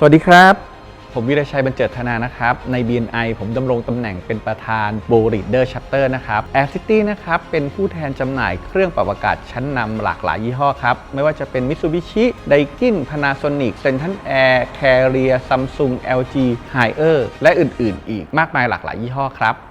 สวัสดีครับ ผมวิรชัยบรรเจิดธนานะครับ ใน BNI ผมดำรงตำแหน่งเป็นประธาน b o r e a d e r Chapter นะครับแอร์ซิตี้นะครับ เป็นผู้แทนจำหน่ายเครื่องปรับอากาศชั้นนำหลากหลายยี่ห้อครับ ไม่ว่าจะเป็น Mitsubishi Daikin Panasonic Central Air Carrier Samsung LG Haier และอื่นๆ อีกมากมายหลากหลายยี่ห้อครับ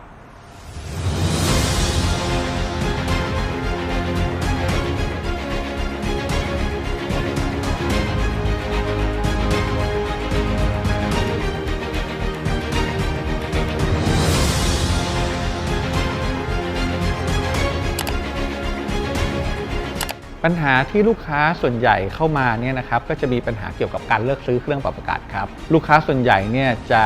ปัญหาที่ลูกค้าส่วนใหญ่เข้ามาเนี่ยนะครับก็จะมีปัญหาเกี่ยวกับการเลือกซื้อเครื่องปรับอากาศครับลูกค้าส่วนใหญ่เนี่ยจะ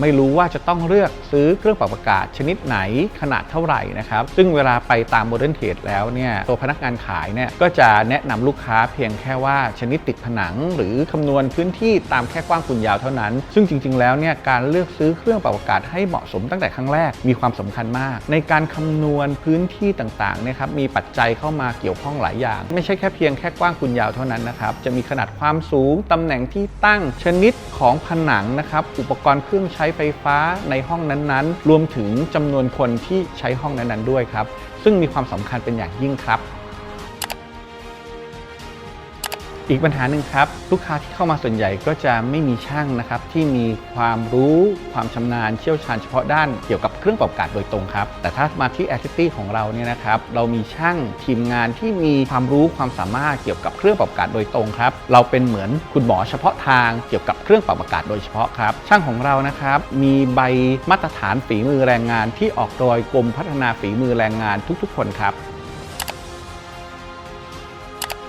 ไม่รู้ว่าจะต้องเลือกซื้อเครื่องปรับอากาศชนิดไหนขนาดเท่าไหร่นะครับซึ่งเวลาไปตามโมเดิร์นเทรดแล้วเนี่ยตัวพนักงานขายเนี่ยก็จะแนะนำลูกค้าเพียงแค่ว่าชนิดติดผนัง หรือคำนวณพื้นที่ตามแค่กว้างคูณยาวเท่านั้น ซึ่งจริง ๆ แล้วเนี่ยการเลือกซื้อเครื่องปรับอากาศให้เหมาะสมตั้งแต่ครั้งแรกมีความสำคัญมาก ในการคำนวณพื้นที่ต่างๆนี่ยครับมีปัจจัยเข้ามาเกี่ยวข้องหลายอย่างไม่ใช่แค่เพียงแค่กว้างคูณยาวเท่านั้นนะครับ จะมีขนาดความสูง ตำแหน่งที่ตั้งชนิดของผนังนะครับ อุปกรณ์เครื่องใช้ไฟฟ้าในห้องนั้นๆ รวมถึงจำนวนคนที่ใช้ห้องนั้นๆด้วยครับ ซึ่งมีความสำคัญเป็นอย่างยิ่งครับ อีกปัญหาหนึ่งครับ ลูกค้าที่เข้ามาส่วนใหญ่ก็จะไม่มีช่างนะครับ ที่มีความรู้ความชำนาญเชี่ยวชาญเฉพาะด้านเกี่ยวกับเครื่องปรับอากาศโดยตรงครับ แต่ถ้ามาที่ a อ c i t y ของเราเนี่ยนะครับ เรามีช่างทีมงานที่มีความรู้ความสามารถเกี่ยวกับเครื่องปรับอากาศโดยตรงครับ เราเป็นเหมือนคุณหมอเฉพาะทางเกี่ยวกับเครื่องปรับอากาศโดยเฉพาะครับ ช่างของเรานะครับ มีใบมาตรฐานฝีมือแรงงานที่ออกโดยกรมพัฒนาฝีมือแรงงานทุกๆ คนครับ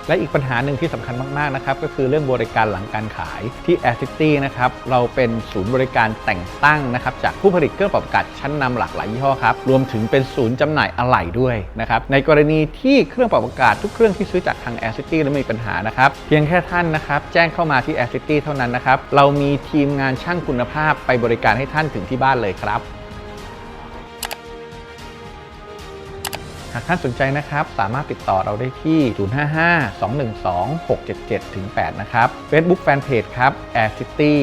และอีกปัญหาหนึ่งที่สำคัญมาก ๆ นะครับ ก็คือเรื่องบริการหลังการขายที่ Air City นะครับเราเป็นศูนย์บริการแต่งตั้งนะครับจากผู้ผลิตเครื่องปรับอากาศชั้นนำหลากหลายยี่ห้อครับรวมถึงเป็นศูนย์จำหน่ายอะไหล่ด้วยนะครับในกรณีที่เครื่องปรับอากาศทุกเครื่องที่ซื้อจากทาง Air City แล้วมีปัญหานะครับเพียงแค่ท่านนะครับแจ้งเข้ามาที่ Air City เท่านั้นนะครับเรามีทีมงานช่างคุณภาพไปบริการให้ท่านถึงที่บ้านเลยครับากท่านสนใจนะครับ สามารถติดต่อเราได้ที่ 055-212-677-8 นะครับ Facebook Fanpage ครับ Air City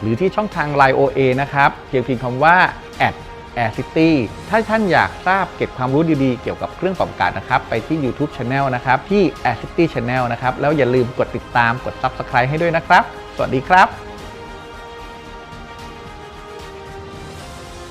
หรือที่ช่องทาง Line OA นะครับเพียงเพียงคำว่า Air City ถ้าท่านอยากทราบเก็บความรู้ดีๆ เกี่ยวกับเครื่องปรับอากาศนะครับ ไปที่ YouTube Channel นะครับ ที่ Air City Channel นะครับ แล้วอย่าลืมกดติดตามกด Subscribe ให้ด้วยนะครับ สวัสดีครับ